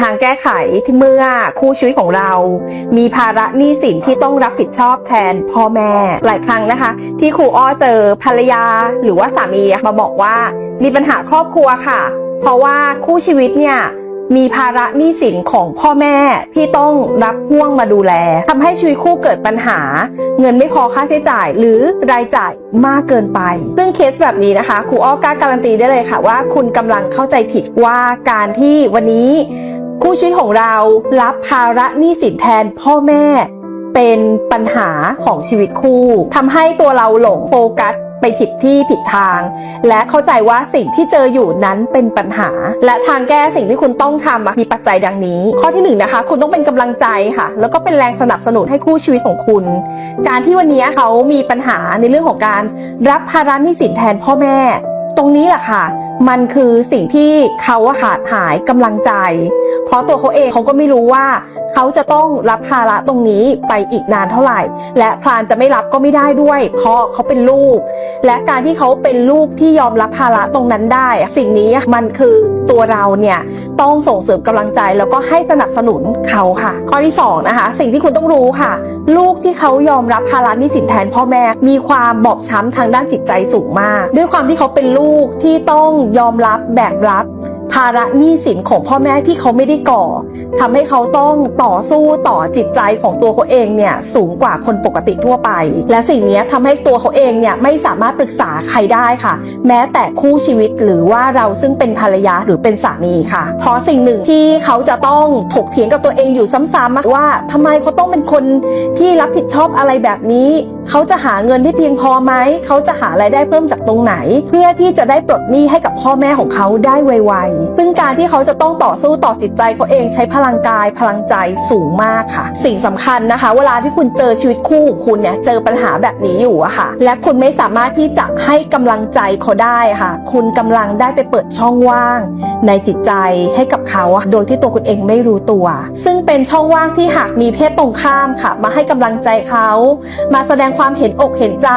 ทางแก้ไขที่เมื่อคู่ชีวิตของเรา มีภาระหนี้สินที่ต้องรับผิดชอบแทนพ่อแม่ หลายครั้งนะคะ ที่ครูอ้อเจอภรรยาหรือว่าสามีมาบอกว่ามีปัญหาครอบครัวค่ะ เพราะว่าคู่ชีวิตเนี่ยมีภาระหนี้สินของพ่อแม่ที่ต้องรับพ่วงมาดูแลทำให้ชีวิตคู่เกิดปัญหา เงินไม่พอค่าใช้จ่าย หรือรายจ่ายมากเกินไป ซึ่งเคสแบบนี้นะคะครูอ้อกล้าการันตีได้เลยค่ะว่า คุณกำลังเข้าใจผิดว่าการที่วันนี้ คู่ชีวิตของเรารับภาระหนี้สินแทนพ่อแม่ เป็นปัญหาของชีวิตคู่ทำให้ตัวเราหลงโฟกัสไปผิดที่ผิดทาง และเข้าใจว่าสิ่งที่เจออยู่นั้นเป็นปัญหา และทางแก้สิ่งที่คุณต้องทำมีปัจจัยดังนี้ ข้อที่หนึ่งนะคะ คุณต้องเป็นกำลังใจค่ะ แล้วก็เป็นแรงสนับสนุนให้คู่ชีวิตของคุณ การที่วันนี้เขามีปัญหาในเรื่องของการรับภาระหนี้สินแทนพ่อแม่ ตรงนี้แหละค่ะ มันคือสิ่งที่เขาขาดหายกำลังใจ เพราะตัวเขาเองเขาก็ไม่รู้ว่า เขาจะต้องรับภาระตรงนี้ไปอีกนานเท่าไหร่ และพลานจะไม่รับก็ไม่ได้ด้วย เพราะเขาเป็นลูก และการที่เขาเป็นลูกที่ยอมรับภาระตรงนั้นได้ สิ่งนี้มันคือตัวเราเนี่ยต้องส่งเสริมกำลังใจแล้วก็ให้สนับสนุนเขาค่ะ ข้อที่สองนะคะสิ่งที่คุณต้องรู้ค่ะ ลูกที่เขายอมรับภาระหนี้สินแทนพ่อแม่ มีความบอบช้ำทางด้านจิตใจสูงมาก ด้วยความที่เขาเป็นลูกที่ต้องยอมรับแบกรับ ภาระหนี้สินของพ่อแม่ที่เขาไม่ได้ก่อทำให้เขาต้องต่อสู้ต่อจิตใจของตัวเขาเองเนี่ยสูงกว่าคนปกติทั่วไป และสิ่งนี้ทำให้ตัวเขาเองเนี่ยไม่สามารถปรึกษาใครได้ค่ะ แม้แต่คู่ชีวิตหรือว่าเราซึ่งเป็นภรรยาหรือเป็นสามีค่ะ เพราะสิ่งหนึ่งที่เขาจะต้องถกเถียงกับตัวเองอยู่ซ้ำๆว่าทำไมเขาต้องเป็นคนที่รับผิดชอบอะไรแบบนี้ เขาจะหาเงินที่เพียงพอไหม เขาจะหารายได้เพิ่มจากตรงไหน เพื่อที่จะได้ปลดหนี้ให้กับพ่อแม่ของเขาได้ไวๆซึ่งการที่เขาจะต้องต่อสู้ต่อจิตใจเขาเองใช้พลังกายพลังใจสูงมากค่ะ สิ่งสำคัญนะคะ เวลาที่คุณเจอชีวิตคู่ของคุณเนี่ยเจอปัญหาแบบนี้อยู่อะค่ะ และคุณไม่สามารถที่จะให้กำลังใจเขาได้ค่ะ คุณกำลังได้ไปเปิดช่องว่าง ในจิตใจให้กับเขาอะโดยที่ตัวคุณเองไม่รู้ตัว ซึ่งเป็นช่องว่างที่หากมีเพศตรงข้ามค่ะ มาให้กำลังใจเขา มาแสดงความเห็นอกเห็นใจ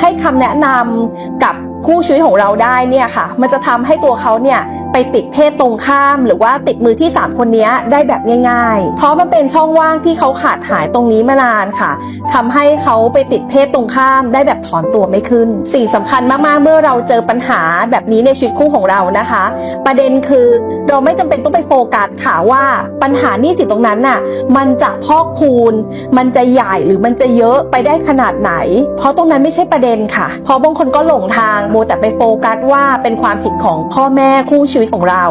ให้คำแนะนำกับ คู่ชีวิตของเราได้เนี่ยค่ะ มันจะทำให้ตัวเขาเนี่ยไปติดเพศตรงข้าม หรือว่าติดมือที่ 3 คนนี้ได้แบบง่าย ๆ เพราะมันเป็นช่องว่างที่เขาขาดหายตรงนี้มานานค่ะทำให้เขาไปติดเพศตรงข้ามได้แบบถอนตัวไม่ขึ้น สิ่งสำคัญมากๆเมื่อเราเจอปัญหาแบบนี้ในชีวิตคู่ของเรานะคะ ประเด็นคือเราไม่จำเป็นต้องไปโฟกัสค่ะว่าปัญหานี้สิตรงนั้นน่ะมันจะพอกพูน มันจะใหญ่หรือมันจะเยอะไปได้ขนาดไหน เพราะตรงนั้นไม่ใช่ประเด็นค่ะ เพราะบางคนก็หลงทางมวแต่ไปโฟกัสว่าเป็นความผิดของพ่อแม่คู่ชีวิตของเรา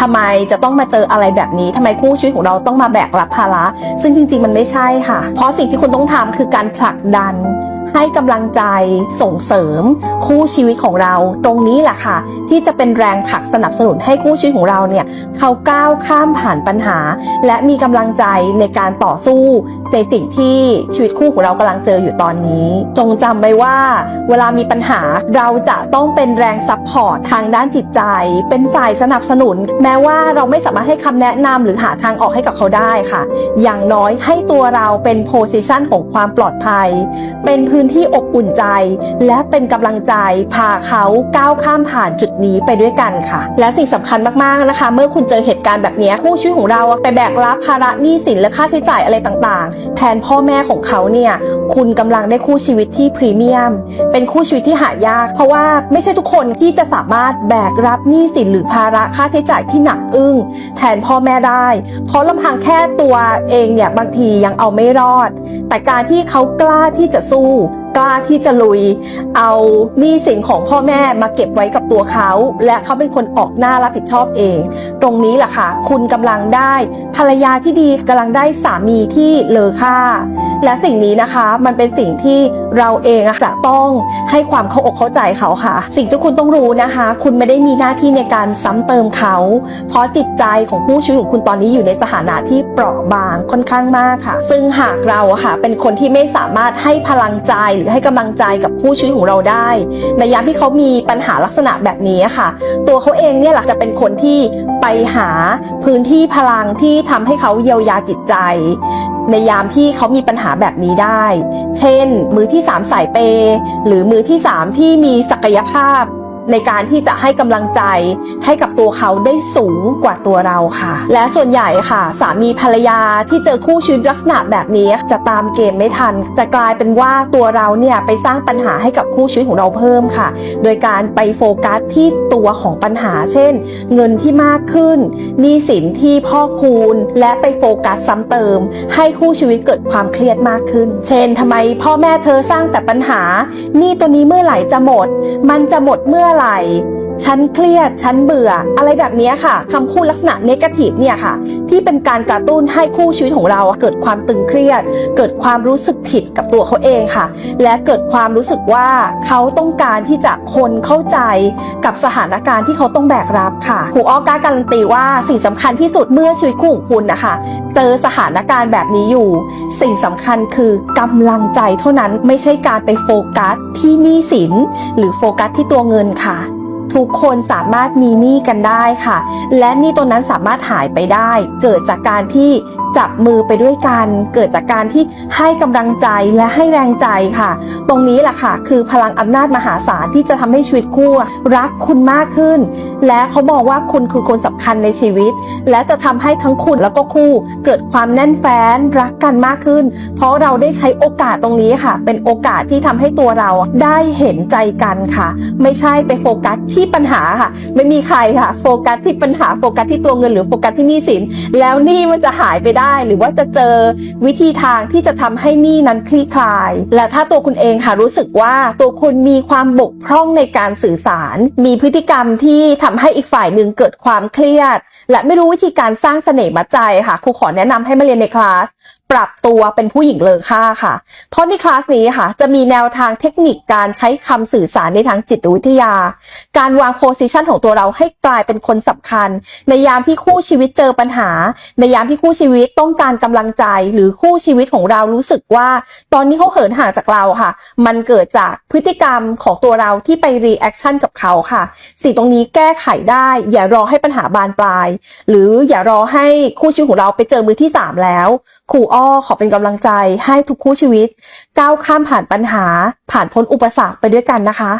ทำไมจะต้องมาเจออะไรแบบนี้ทำไมคู่ชีวิตของเราต้องมาแบกรับภาระ ซึ่งจริง ๆ มันไม่ใช่ค่ะ เพราะสิ่งที่คุณต้องทำคือการผลักดัน ให้กำลังใจส่งเสริม คู่ชีวิตของเรา ตรงนี้แหละค่ะ ที่จะเป็นแรงผลักสนับสนุนให้คู่ชีวิตของเราเนี่ยเขาก้าวข้ามผ่านปัญหา และมีกำลังใจในการต่อสู้ในสิ่งที่ชีวิตคู่ของเรากำลังเจออยู่ตอนนี้ จงจำไว้ว่า เวลามีปัญหาเราจะต้องเป็นแรงซัพพอร์ตทางด้านจิตใจ เป็นฝ่ายสนับสนุน แม้ว่าเราไม่สามารถให้คำแนะนำหรือหาทางออกให้กับเขาได้ค่ะ อย่างน้อยให้ตัวเราเป็นโพสิชันของความปลอดภัย เป็นพื้นที่อบอุ่นใจ และเป็นกำลังใจพาเขาก้าวข้ามผ่านจุดนี้ไปด้วยกันค่ะ และสิ่งสำคัญมากๆนะคะ เมื่อคุณเจอเหตุการณ์แบบนี้คู่ชีวิตของเราไปแบกรับภาระหนี้สินและค่าใช้จ่ายอะไรต่างๆ แทนพ่อแม่ของเขาเนี่ยคุณกำลังได้คู่ชีวิตที่พรีเมียม เป็นคู่ชีวิตที่หายาก เพราะว่าไม่ใช่ทุกคนที่จะสามารถแบกรับหนี้สินหรือภาระค่าใช้จ่ายที่หนักอึ้งแทนพ่อแม่ได้ เพราะลำพังแค่ตัวเองเนี่ยบางทียังเอาไม่รอด แต่การที่เขากล้าที่จะสู้ กล้าที่จะลุย เอาหนี้สินของพ่อแม่มาเก็บไว้กับตัวเขา และเขาเป็นคนออกหน้ารับผิดชอบเอง ตรงนี้แหละค่ะ คุณกำลังได้ภรรยาที่ดีกำลังได้สามีที่เลอค่า และสิ่งนี้นะคะมันเป็นสิ่งที่เราเองจะต้องให้ความเข้าอกเข้าใจเขาค่ะ สิ่งที่คุณต้องรู้นะคะ คุณไม่ได้มีหน้าที่ในการซ้ำเติมเขา เพราะจิตใจของคู่ชีวิตของคุณตอนนี้อยู่ในสถานะที่เปราะบางค่อนข้างมากค่ะ ซึ่งหากเราค่ะ เป็นคนที่ไม่สามารถให้พลังใจหรือให้กำลังใจกับคู่ชีวิตของเราได้ ในยามที่เขามีปัญหาลักษณะแบบนี้ค่ะ ตัวเขาเองเนี่ยหลักจะเป็นคนที่ไปหาพื้นที่พลังที่ทำให้เขาเยียวยาจิตใจ ในยามที่เขามีปัญหาแบบนี้ได้ เช่น มือที่ 3 สายเปย์หรือมือที่ 3 ที่มีศักยภาพ ในการที่จะให้กำลังใจให้กับตัวเขาได้สูงกว่าตัวเราค่ะ และส่วนใหญ่ค่ะ สามีภรรยาที่เจอคู่ชีวิตลักษณะแบบนี้จะตามเกมไม่ทัน จะกลายเป็นว่าตัวเราเนี่ยไปสร้างปัญหาให้กับคู่ชีวิตของเราเพิ่มค่ะ โดยการไปโฟกัสที่ตัวของปัญหา เช่น เงินที่มากขึ้นหนี้สินที่พ่อกพูนและไปโฟกัสซ้ำเติม ให้คู่ชีวิตเกิดความเครียดมากขึ้น เช่นทำไมพ่อแม่เธอสร้างแต่ปัญหาหนี้ตัวนี้เมื่อไหร่จะหมด มันจะหมดเมื่อไหร่ ฉันเครียด ฉันเบื่อ อะไรแบบนี้ค่ะคำพูดลักษณะเนกาทีฟเนี่ยค่ะ ที่เป็นการกระตุ้นให้คู่ชีวิตของเราเกิดความตึงเครียด เกิดความรู้สึกผิดกับตัวเขาเองค่ะ และเกิดความรู้สึกว่าเขาต้องการที่จะคนเข้าใจกับสถานการณ์ที่เขาต้องแบกรับค่ะครูอ้อก้าการันตีว่าสิ่งสำคัญที่สุดเมื่อชีวิตคู่ของคุณนะคะ เจอสถานการณ์แบบนี้อยู่ สิ่งสำคัญคือกำลังใจเท่านั้นไม่ใช่การไปโฟกัสที่หนี้สิน หรือโฟกัสที่ตัวเงินค่ะ ทุกคนสามารถมีหนี้กันได้ค่ะ และหนี้ตัวนั้นสามารถหายไปได้ เกิดจากการที่จับมือไปด้วยกัน เกิดจากการที่ให้กำลังใจและให้แรงใจค่ะ ตรงนี้แหละค่ะ คือพลังอำนาจมหาศาลที่จะทำให้ชีวิตคู่รักคุณมากขึ้น และเขามองว่าคุณคือคนสำคัญในชีวิต และจะทำให้ทั้งคุณแล้วก็คู่เกิดความแน่นแฟ้นรักกันมากขึ้น เพราะเราได้ใช้โอกาสตรงนี้ค่ะ เป็นโอกาสที่ทำให้ตัวเราได้เห็นใจกันค่ะ ไม่ใช่ไปโฟกัสที่ที่ปัญหาค่ะ ไม่มีใครค่ะ โฟกัสที่ปัญหาโฟกัสที่ตัวเงินหรือโฟกัสที่หนี้สิน แล้วหนี้มันจะหายไปได้ หรือว่าจะเจอวิธีทางที่จะทำให้หนี้นั้นคลี่คลาย และถ้าตัวคุณเองค่ะรู้สึกว่าตัวคุณมีความบกพร่องในการสื่อสาร มีพฤติกรรมที่ทำให้อีกฝ่ายหนึ่งเกิดความเครียด และไม่รู้วิธีการสร้างเสน่ห์มัดใจค่ะครูขอแนะนำให้มาเรียนในคลาส ปรับตัวเป็นผู้หญิงเลอค่าค่ะ เพราะในคลาสนี้ค่ะ จะมีแนวทางเทคนิคการใช้คำสื่อสารในทางจิตวิทยา การวางโพสิชันของตัวเราให้กลายเป็นคนสำคัญ ในยามที่คู่ชีวิตเจอปัญหา ในยามที่คู่ชีวิตต้องการกำลังใจ หรือคู่ชีวิตของเรารู้สึกว่า ตอนนี้เขาเหินห่างจากเราค่ะ มันเกิดจากพฤติกรรมของตัวเราที่ไปรีแอคชั่นกับเขาค่ะ สิ่งตรงนี้แก้ไขได้ อย่ารอให้ปัญหาบานปลาย หรืออย่ารอให้คู่ชีวิตของเราไปเจอมือที่3แล้วครูอ้อขอเป็นกำลังใจให้ทุกคู่ชีวิต ก้าวข้ามผ่านปัญหา ผ่านพ้นอุปสรรคไปด้วยกันนะคะ